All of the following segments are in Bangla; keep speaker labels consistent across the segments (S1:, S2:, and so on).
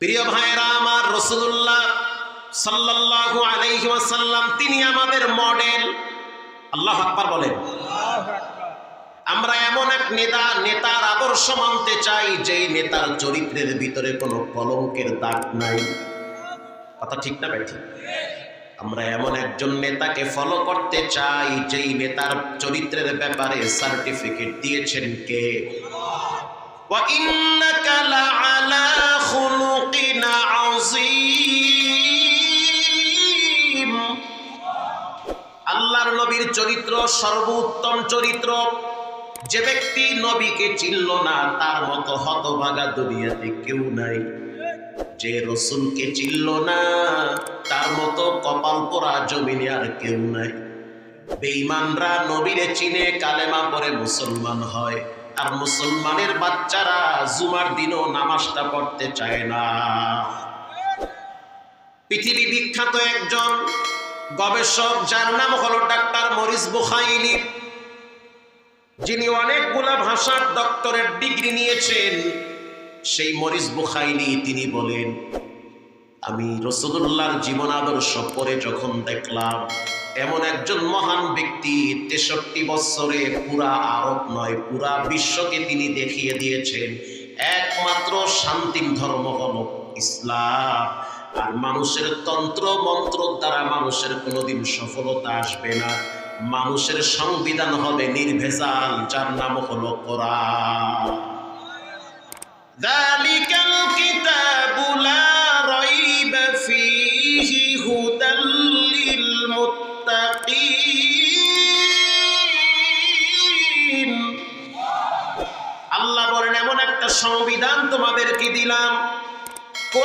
S1: প্রিয় ভাইরা আমার রসুল্লাহ সাল্লাল্লাহু আলাইহি ওয়াসাল্লাম তিনি আমাদের মডেল আল্লাহ আকবার বলেন আমরা এমন এক নেতা নেতার আদর্শ মানতে চাই যেই নেতার চরিত্রের ভিতরে কোনো কলঙ্কের দাগ নাই কথা ঠিক না ভাই ঠিক আমরা এমন একজন নেতাকে ফলো করতে চাই যেই নেতার চরিত্রের ব্যাপারে সার্টিফিকেট দিয়েছেন কে وَإِنَّكَ لَعَلَى خُلُقٍ সর্বোত্তম চরিত্র। যে ব্যক্তি নবীকে চিনল না, তার মতো হতভাগা দুনিয়াতে কেউ নাই। যে রসুলকে চিনল না, তার মতো কপাল পোড়া জমিনে আর কেউ নাই। বেঈমানরা নবীরে চিনে, কালেমা পরে মুসলমান হয়। আর মুসলমানের বাচ্চারা জুমার দিনও নামাজটা পড়তে চায় না। পৃথিবী বিখ্যাত একজন গবেষক, যার নাম হলো ডাক্তার মরিস বুখাইলি, যিনি অনেকগুলা ভাষার ডক্টরেট ডিগ্রি নিয়েছেন, সেই মরিস বুখাইলি তিনি বলেন, আমি রসদুল্লাহর জীবন আদর্শ পরে যখন দেখলাম, এমন একজন মহান ব্যক্তি তেষট্টি বছরে পুরা আরব নয়, পুরা বিশ্বকে তিনি দেখিয়ে দিয়েছেন, একমাত্র শান্তির ধর্ম হল ইসলাম। আর মানুষের তন্ত্র, মন্ত্র দ্বারা মানুষের কোনোদিন সফলতা আসবে না। মানুষের সংবিধান হবে নির্ভেজাল, যার নাম হলো কোরআন।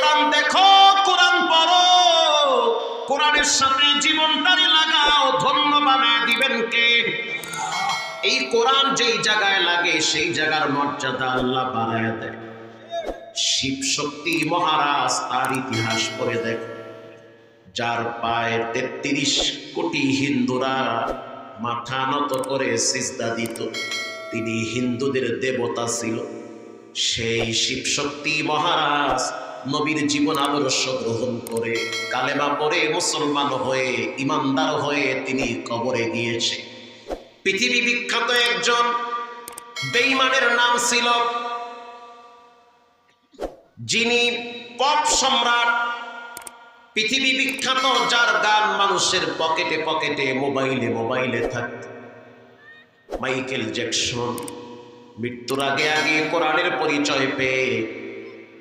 S1: কোরআন দেখো, কোরআন পড়ো। কোরআনের সাথে জীবনটারি লাগাও, ধন্য বানায় দিবেন কে? এই কোরআন যেই জায়গায় লাগে, সেই জায়গার মর্যাদা আল্লাহ বাড়ায় দেয়। শিব শক্তি মহারাজ তার ইতিহাস পড়ে দেখ। যার পায়ে তেত্রিশ কোটি হিন্দুরা মাথা নত করে সিজদা দিত, তিনি হিন্দুদের দেবতা ছিল। সেই শিব শক্তি মহারাজ নবীর জীবন আদর্শ গ্রহণ করে, কালেমা পরে মুসলমান হয়ে, ইমানদার হয়ে তিনি কবরে গিয়েছে। পৃথিবী বিখ্যাত একজন বেইমানের নাম ছিল যিনি পপ সম্রাট, পৃথিবী বিখ্যাত, যার গান মানুষের পকেটে পকেটে, মোবাইলে মোবাইলে থাকত। মাইকেল জ্যাকসন মৃত্যুর আগে আগে কোরআনের পরিচয় পেয়ে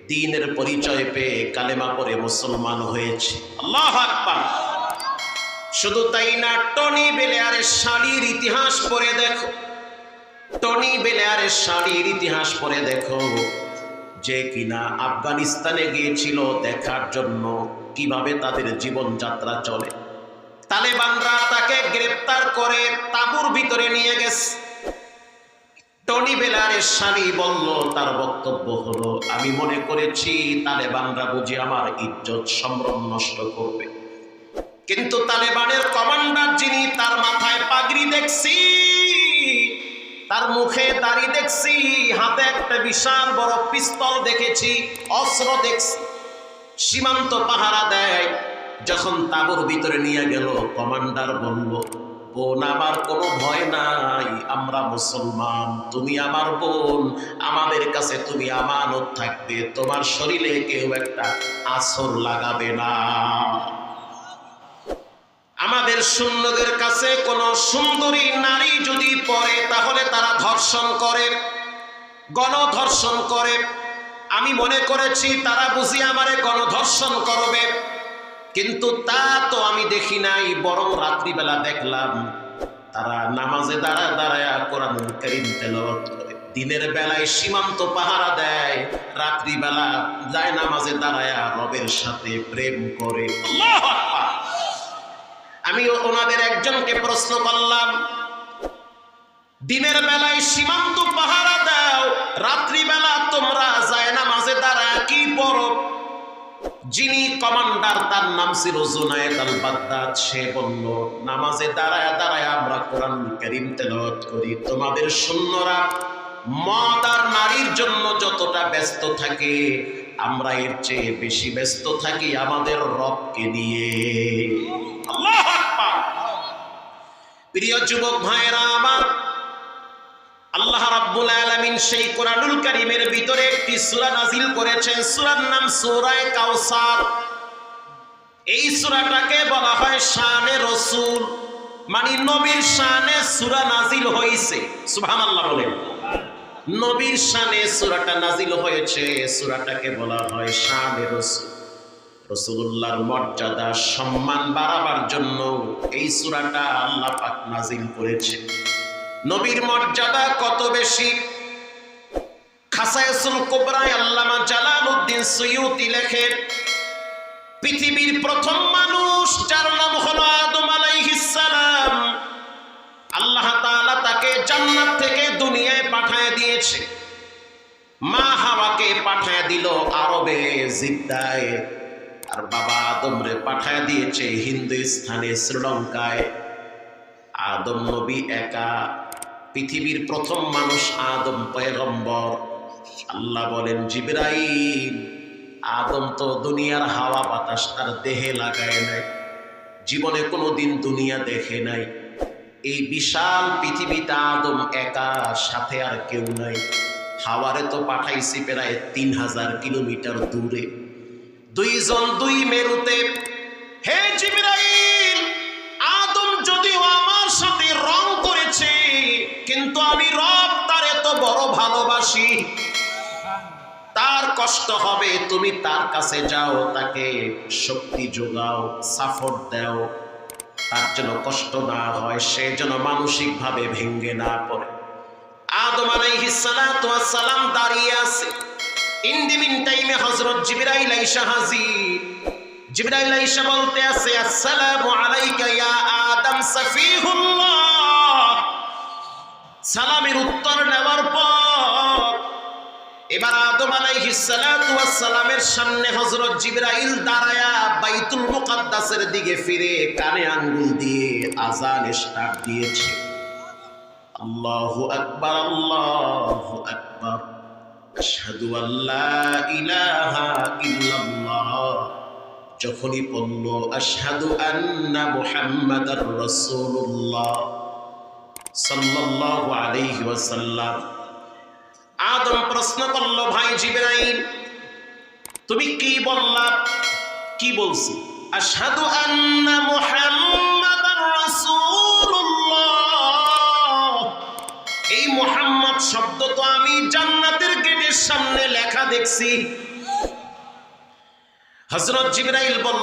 S1: দিনের পরিচয় পেয়ে কালেমা পরে মুসলমান হয়েছে। আল্লাহ আকবার। শুধু তাই না টনি বেলেয়ারের শাড়ির ইতিহাস পড়ে দেখো। টনি বেলেয়ারের শাড়ির ইতিহাস পড়ে দেখো। যে কিনা আফগানিস্তানে গিয়েছিল দেখার জন্য কীভাবে তাদের জীবনযাত্রা চলে। তালেবানরা তাকে গ্রেপ্তার করে তাঁবুর ভিতরে নিয়ে গেছে। টনি বেলারের স্বামী বলল, তার বক্তব্য হলো, আমি মনে করেছি তালেবানরা বুঝি আমার ইজ্জত সম্ভ্রম নষ্ট করবে। কিন্তু তালেবানের কমান্ডার যিনি, তার মাথায় পাগড়ি দেখছি, তার মুখে দাড়ি দেখছি, হাতে একটা বিশাল বড় পিস্তল দেখেছি, অস্ত্র দেখছি। সীমান্ত পাহারা দেয়, যখন তাবুর ভিতরে নিয়ে গেল, কমান্ডার বলল বোন, আমার কোনো ভয় নাই। আমরা মুসলমান, তুমি আমার বোন। আমাদের কাছে তুমি আমানত থাকবে, তোমার শরীরে কেউ একটা আসর লাগাবে না। আমাদের শূন্যদের কাছে কোন সুন্দরী নারী যদি পড়ে, তাহলে তারা ধর্ষণ করে, গণধর্ষণ করে। আমি মনে করেছি তারা বুঝি আমারে গণধর্ষণ করবে। কিন্তু তা তো আমি দেখি নাই, বরং রাত্রিবেলা দেখলাম তারা নামাজে দাঁড়া দাঁড়ায় কোরআন করিম তেলাওয়াত করে। দিনের বেলায় সীমান্ত পাহারা দেয়, রাত্রিবেলা যায় নামাজে দাঁড়ায় রবের সাথে প্রেম করে। আমি ওনাদের একজনকে প্রশ্ন করলাম, দিনের বেলায় সীমান্ত পাহারা দাও, রাত্রিবেলা তোমরা যায় নামাজে দাঁড়ায় কি পড়ো? যিনি কমান্ডার, তার নাম ছিল জুনায়েদ আল সে বলল, নামাজে দাঁড়ায় দাঁড়ায় আমরা কোরআন করিম তেলাওয়াত করি। তোমাদের সৈন্যরা মদ আর নারীর জন্য যতটা ব্যস্ত থাকে, আমরা এর চেয়ে বেশি ব্যস্ত থাকি আমাদের রবকে নিয়ে। প্রিয় যুবক ভাইরা আমার আল্লাহ রাব্বুল আলামিন সেই কোরআনুল কারীমের ভিতরে একটি সূরা নাজিল করেছেন। সূরার নাম সূরায়ে কাউসার এই সূরাটাকে বলা হয় শানে রসুল মানে নবীর শানে সূরা নাজিল হয়েছে। সুবহানাল্লাহ বলেন। নবীর শানে সূরাটা নাজিল হয়েছে, সূরাটাকে বলা হয় শানে রসুল। রসুল্লাহর মর্যাদা, সম্মান বাড়াবার জন্য এই সূরাটা আল্লাহ পাক নাজিল করেছে। নবীর মর্যাদা কত বেশি? খাসায়সুল কোবরায় আল্লামা জালালউদ্দিন সুয়ুতি লেখেন, পৃথিবীর প্রথম মানুষ যার নাম হলো আদম সালাম, আল্লাহ তাআলা তাকে জান্নাত থেকে দুনিয়ায় পাঠায় দিয়েছে। মা হাওয়াকে পাঠায় দিল আরবে জিদ্দায়, আর বাবা আদমরে পাঠায় দিয়েছে হিন্দুস্থানে, শ্রীলঙ্কায়। আদম নবী একা পৃথিবীর প্রথম মানুষ আদম পয়গম্বর। আল্লাহ বলেন, জিবরাইল, আদম তো দুনিয়ার হাওয়া বাতাস তার দেহে লাগায় নাই। জীবনে কোনোদিন দুনিয়া দেখে নাই। এই বিশাল পৃথিবীতে আদম একা, সাথে আর কেউ নাই। হাওয়ারে তো পাঠাইছি প্রায় তিন হাজার কিলোমিটার দূরে। দুইজন দুই মেরুতে ভালোবাসি। তার কষ্ট হবে, তুমি তার কাছে যাও, তাকে শক্তি যোগাও সাপোর্ট দাও। তার যেন কষ্ট না হয়, সে যেন মানসিকভাবে ভেঙ্গে না পড়ে। আদম সালাম দাঁড়িয়ে আছে। ইন দি মিন টাইমে হযরত জিবরাইল আইসা হাজির। জিবরাইল আইসা বলতে আছে, আসসালামু আলাইকা ইয়া আদম সফিহুল্লাহ। সালামের উত্তর নেওয়ার পর এবার আদম আলাইহিস সালাতু ওয়াস সালামের সামনে হযরত জিবরাইল দাঁড়ায়া বাইতুল মুকাদ্দাসের দিকে ফিরে কানে আঙ্গুল দিয়ে আজান স্টার্ট দিয়েছে। আল্লাহু আকবার আল্লাহু আকবার। আশহাদু আল্লা ইলাহা ইল্লাল্লাহ। যখনই পড়ল আশহাদু আন্না মুহাম্মাদার রাসূলুল্লাহ। আদম প্রশ্ন করল, ভাই জিবরাইল, তুমি কি বললা? কি বলছি? এই মুহাম্মদ শব্দ তো আমি জান্নাতের গেটের সামনে লেখা দেখছি। হযরত জিবরাইল বল